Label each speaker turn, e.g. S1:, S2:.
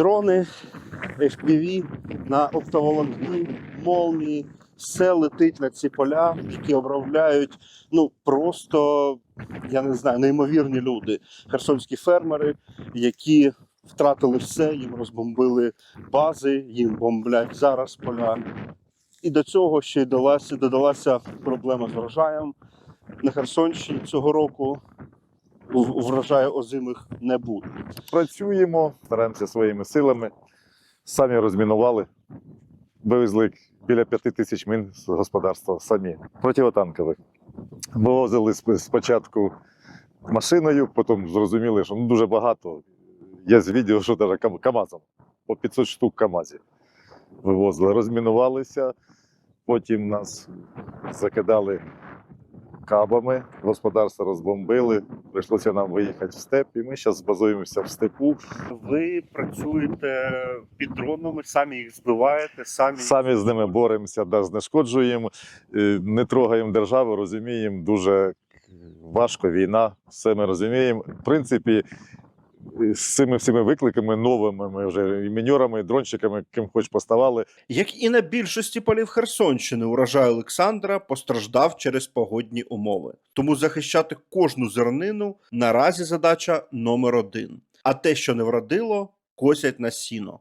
S1: дрони, FPV на оптоволокні, молнії, все летить на ці поля, які обробляють. Ну просто я не знаю, неймовірні люди. Херсонські фермери, які втратили все, їм розбомбили бази, їм бомблять зараз поля. І до цього ще й додалася, проблема з врожаєм. На Херсонщині цього року врожаю озимих не буде.
S2: Працюємо, стараємося своїми силами. Самі розмінували, вивезли біля п'яти тисяч мін з господарства самі, противотанкових. Вивозили спочатку машиною, потім зрозуміли, що ну, дуже багато. Є з відео, що навіть кам- КАМАЗом, по 500 штук КАМАЗів вивозили, розмінувалися, потім нас закидали кабами, господарство розбомбили, прийшлося нам виїхати в степ, і ми зараз базуємося в степу.
S1: Ви працюєте під дронами, самі їх збиваєте, самі,
S2: Самі з ними боремося, да, знешкоджуємо, е, не трогаємо державу, розуміємо, дуже важко війна, все ми розуміємо. В принципі, з цими всіми викликами новими ми вже міньорами, і дронщиками, ким хоч поставали,
S1: Як і на більшості полів Херсонщини, урожай Олександра постраждав через погодні умови. Тому захищати кожну зернину наразі задача номер один. А те, що не вродило, косять на сіно.